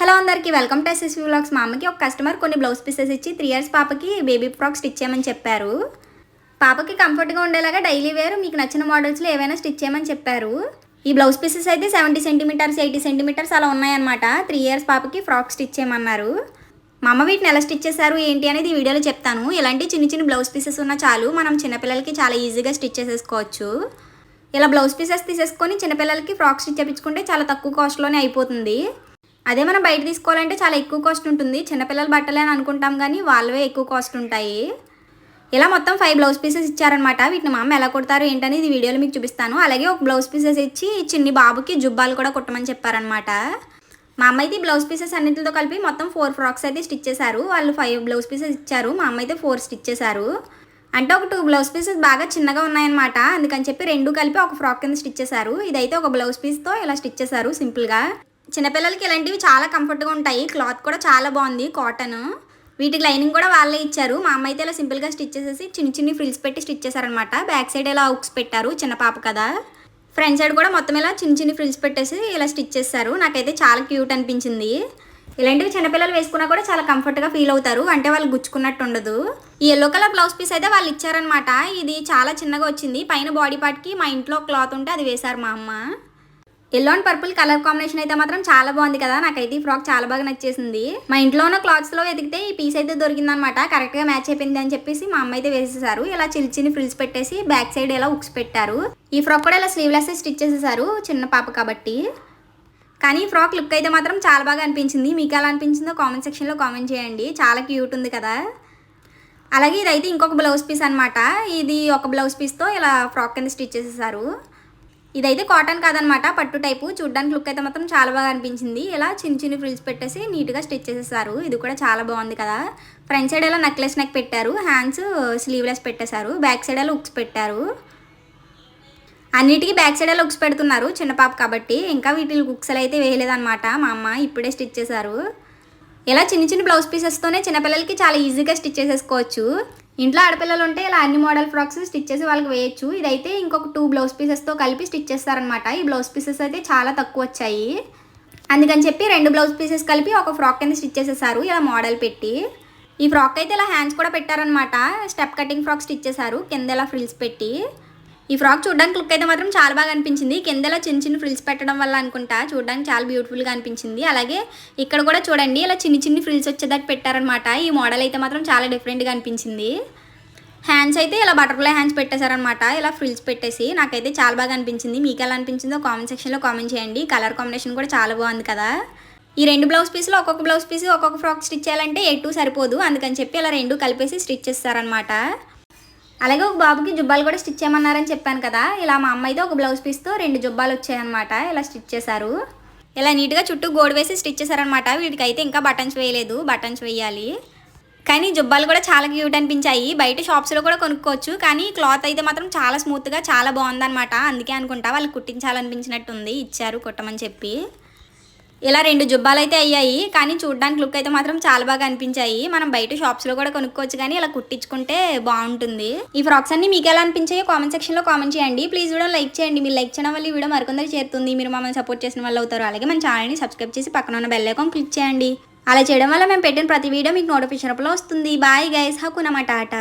Hello అందరికీ welcome to SSV blogs మా అమ్మకి ఒక కస్టమర్ కొన్ని బ్లౌజ్ పీసెస్ ఇచ్చి త్రీ ఇయర్స్ పాపకి బేబీ ఫ్రాక్ స్టిచ్ చేయమని చెప్పారు. పాపకి కంఫర్ట్గా ఉండేలాగా డైలీ వేర్ మీకు నచ్చిన మోడల్స్లో ఏవైనా స్టిచ్ చేయమని చెప్పారు. ఈ బ్లౌజ్ పీసెస్ అయితే సెవెంటీ సెంటీమీటర్స్ ఎయిటీ సెంటీమీటర్స్ అలా ఉన్నాయన్నమాట. త్రీ ఇయర్స్ పాపకి ఫ్రాక్ స్టిచ్ చేయమన్నారు. మా అమ్మ వీటిని ఎలా స్టిచ్ చేశారు ఏంటి అనేది ఈ వీడియోలో చెప్తాను. ఇలాంటి చిన్న చిన్న బ్లౌజ్ పీసెస్ ఉన్నా చాలు మనం చిన్నపిల్లలకి చాలా ఈజీగా స్టిచ్ చేసేసుకోవచ్చు. ఇలా బ్లౌజ్ పీసెస్ తీసేసుకొని చిన్నపిల్లలకి ఫ్రాక్ స్టిచ్ చేయించుకుంటే చాలా తక్కువ కాస్ట్లోనే అయిపోతుంది. అదే మనం బయట తీసుకోవాలంటే చాలా ఎక్కువ కాస్ట్ ఉంటుంది. చిన్నపిల్లల బట్టలే అని అనుకుంటాం కానీ వాళ్ళవే ఎక్కువ కాస్ట్ ఉంటాయి. ఇలా మొత్తం ఫైవ్ బ్లౌజ్ పీసెస్ ఇచ్చారనమాట వీటిని మా అమ్మ ఎలా కుడతారు ఏంటనేది ఇది వీడియోలో మీకు చూపిస్తాను. అలాగే ఒక బ్లౌజ్ పీసెస్ ఇచ్చి చిన్ని బాబుకి జుబ్బాలు కూడా కుట్టమని చెప్పారనమాట మా అమ్మ అయితే బ్లౌజ్ పీసెస్ అన్నింటితో కలిపి మొత్తం ఫోర్ ఫ్రాక్స్ అయితే స్టిచ్ చేశారు. వాళ్ళు ఫైవ్ బ్లౌజ్ పీసెస్ ఇచ్చారు. మా అమ్మ అయితే ఫోర్ స్టిచ్ చేశారు. అంటే ఒక టూ బ్లౌజ్ పీసెస్ బాగా చిన్నగా ఉన్నాయన్నమాట. అందుకని చెప్పి రెండు కలిపి ఒక ఫ్రాక్ కింద స్టిచ్ చేశారు. ఇదైతే ఒక బ్లౌజ్ పీస్తో ఇలా స్టిచ్ చేశారు సింపుల్గా. చిన్నపిల్లలకి ఇలాంటివి చాలా కంఫర్ట్గా ఉంటాయి. క్లాత్ కూడా చాలా బాగుంది కాటన్. వీటికి లైనింగ్ కూడా వాళ్ళే ఇచ్చారు. మా అమ్మ అయితే ఇలా సింపుల్గా స్టిచ్ చేసేసి చిన్న చిన్ని ఫ్రిల్స్ పెట్టి స్టిచ్ చేశారనమాట బ్యాక్ సైడ్ ఇలా ఉక్స్ పెట్టారు చిన్న పాప కదా. ఫ్రంట్ సైడ్ కూడా మొత్తం ఇలా చిన్న చిన్ని ఫ్రిల్స్ పెట్టేసి ఇలా స్టిచ్ చేశారు. నాకైతే చాలా క్యూట్ అనిపించింది. ఇలాంటివి చిన్నపిల్లలు వేసుకున్నా కూడా చాలా కంఫర్ట్గా ఫీల్ అవుతారు. అంటే వాళ్ళు గుచ్చుకున్నట్టు ఉండదు. ఈ ఎల్లో కలర్ బ్లౌజ్ పీస్ అయితే వాళ్ళు ఇచ్చారనమాట ఇది చాలా చిన్నగా వచ్చింది. పైన బాడీ పార్ట్కి మా ఇంట్లో క్లాత్ ఉంటే అది వేశారు మా అమ్మ. Yellow and purple colour combination అయితే మాత్రం చాలా బాగుంది కదా. నాకైతే ఈ ఫ్రాక్ చాలా బాగా నచ్చేసింది. మా ఇంట్లో ఉన్న క్లాత్స్లో వెతికితే ఈ పీస్ అయితే దొరికిందనమాట కరెక్ట్గా మ్యాచ్ అయిపోయింది అని చెప్పేసి మా అమ్మ అయితే వేసేసారు. ఇలా చిన్న చిన్న ఫ్రిల్స్ పెట్టేసి బ్యాక్ సైడ్ ఇలా ఉక్స్ పెట్టారు. ఈ ఫ్రాక్ కూడా ఇలా స్లీవ్లెస్ స్టిచ్ చేసేసారు చిన్న పాప కాబట్టి. కానీ ఈ ఫ్రాక్ లుక్ అయితే మాత్రం చాలా బాగా అనిపించింది. మీకు ఎలా అనిపించిందో కామెంట్ సెక్షన్లో కామెంట్ చేయండి. చాలా క్యూట్ ఉంది కదా. అలాగే ఇదైతే ఇంకొక బ్లౌజ్ పీస్ అనమాట ఇది ఒక బ్లౌజ్ పీస్తో ఇలా ఫ్రాక్ కింద స్టిచ్ చేసేసారు. ఇదైతే కాటన్ కాదనమాట పట్టు టైపు. చూడ్డానికి లుక్ అయితే మాత్రం చాలా బాగా అనిపించింది. ఇలా చిన్న చిన్న ఫ్రిల్స్ పెట్టేసి నీట్గా స్టిచ్ చేసేసారు. ఇది కూడా చాలా బాగుంది కదా. ఫ్రంట్ సైడ్ ఇలా నెక్లెస్ నెక్ పెట్టారు హ్యాండ్స్ స్లీవ్లెస్ పెట్టేశారు బ్యాక్ సైడ్ ఎలా ఉక్స్ పెట్టారు. అన్నిటికీ బ్యాక్ సైడ్ లుక్స్ పెడుతున్నారు చిన్న పాప కాబట్టి. ఇంకా వీటి ఉక్సలు అయితే వేయలేదన్నమాట మా అమ్మ ఇప్పుడే స్టిచ్ చేశారు. ఇలా చిన్న చిన్న బ్లౌజ్ పీసెస్తోనే చిన్నపిల్లలకి చాలా ఈజీగా స్టిచ్ చేసేసుకోవచ్చు. ఇంట్లో ఆడపిల్లలు ఉంటే ఇలా అన్ని మోడల్ ఫ్రాక్స్ స్టిచ్ చేసి వాళ్ళకి వేయచ్చు. ఇదైతే ఇంకొక టూ బ్లౌజ్ పీసెస్తో కలిపి స్టిచ్ చేస్తారనమాట ఈ బ్లౌజ్ పీసెస్ అయితే చాలా తక్కువ వచ్చాయి. అందుకని చెప్పి రెండు బ్లౌజ్ పీసెస్ కలిపి ఒక ఫ్రాక్ కింద స్టిచ్ చేసేసారు. ఇలా మోడల్ పెట్టి. ఈ ఫ్రాక్ అయితే ఇలా హ్యాండ్స్ కూడా పెట్టారనమాట స్టెప్ కటింగ్ ఫ్రాక్ స్టిచ్ చేశారు. కింద ఇలా ఫ్రిల్స్ పెట్టి. ఈ ఫ్రాక్ చూడడానికి లుక్ అయితే మాత్రం చాలా బాగా అనిపించింది. కిందలా చిన్న చిన్న ఫ్రిల్స్ పెట్టడం వల్ల అనుకుంటా చూడడానికి చాలా బ్యూటిఫుల్గా అనిపించింది. అలాగే ఇక్కడ కూడా చూడండి ఇలా చిన్ని చిన్ని ఫ్రిల్స్ వచ్చేదాకా పెట్టారనమాట ఈ మోడల్ అయితే మాత్రం చాలా డిఫరెంట్గా అనిపించింది. హ్యాండ్స్ అయితే ఇలా బటర్ఫ్లై హ్యాండ్స్ పెట్టేశారనమాట ఇలా ఫ్రిల్స్ పెట్టేసి నాకైతే చాలా బాగా అనిపించింది. మీకు ఎలా అనిపించిందో కామెంట్ సెక్షన్లో కామెంట్ చేయండి. కలర్ కాంబినేషన్ కూడా చాలా బాగుంది కదా. ఈ రెండు బ్లౌజ్ పీస్లో ఒక్కొక్క బ్లౌజ్ పీస్ ఒక్కొక్క ఫ్రాక్ స్టిచ్ చేయాలంటే ఎటు సరిపోదు. అందుకని చెప్పి ఇలా రెండు కలిపేసి స్టిచ్ చేస్తారనమాట అలాగే ఒక బాబుకి జుబ్బాలు కూడా స్టిచ్ చేయమన్నారని చెప్పాను కదా. ఇలా మా అమ్మ అయితే ఒక బ్లౌజ్ పీస్తో రెండు జుబ్బాలు వచ్చాయన్నమాట. ఇలా స్టిచ్ చేశారు. ఇలా నీట్గా చుట్టూ గోడు వేసి స్టిచ్ చేశారనమాట వీటికి అయితే ఇంకా బటన్స్ వేయలేదు. బటన్స్ వేయాలి. కానీ జుబ్బాలు కూడా చాలా క్యూట్ అనిపించాయి. బయట షాప్స్లో కూడా కొనుక్కోవచ్చు. కానీ క్లాత్ అయితే మాత్రం చాలా స్మూత్గా చాలా బాగుందన్నమాట. అందుకే అనుకుంటా వాళ్ళు కుట్టించాలనిపించినట్టుంది. ఇచ్చారు కుట్టమని చెప్పి. ఇలా రెండు జుబ్బాలు అయితే అయ్యాయి కానీ చూడడానికి లుక్ అయితే మాత్రం చాలా బాగా అనిపించాయి. మనం బయట షాప్స్లో కూడా కొనుక్కోవచ్చు కానీ ఇలా కుట్టించుకుంటే బాగుంటుంది. ఈ ఫ్రాక్స్ అన్ని మీకు ఎలా అనిపించాయో కామెంట్ సెక్షన్లో కామెంట్ చేయండి. ప్లీజ్ వీడియో లైక్ చేయండి. మీరు లైక్ చేయడం వల్ల ఈ వీడియో మరికొందరు చేరుతుంది. మీరు మమ్మల్ని సపోర్ట్ చేసిన వాళ్ళు అవుతారు. అలాగే మన ఛానల్ని సబ్స్క్రైబ్ చేసి పక్కన ఉన్న బెల్ ఐకాన్ క్లిక్ చేయండి. అలా చేయడం వల్ల మేము పెట్టిన ప్రతి వీడియో మీకు నోటిఫికేషన్ వస్తుంది. బాయ్ గైస్ హకునమా ఆట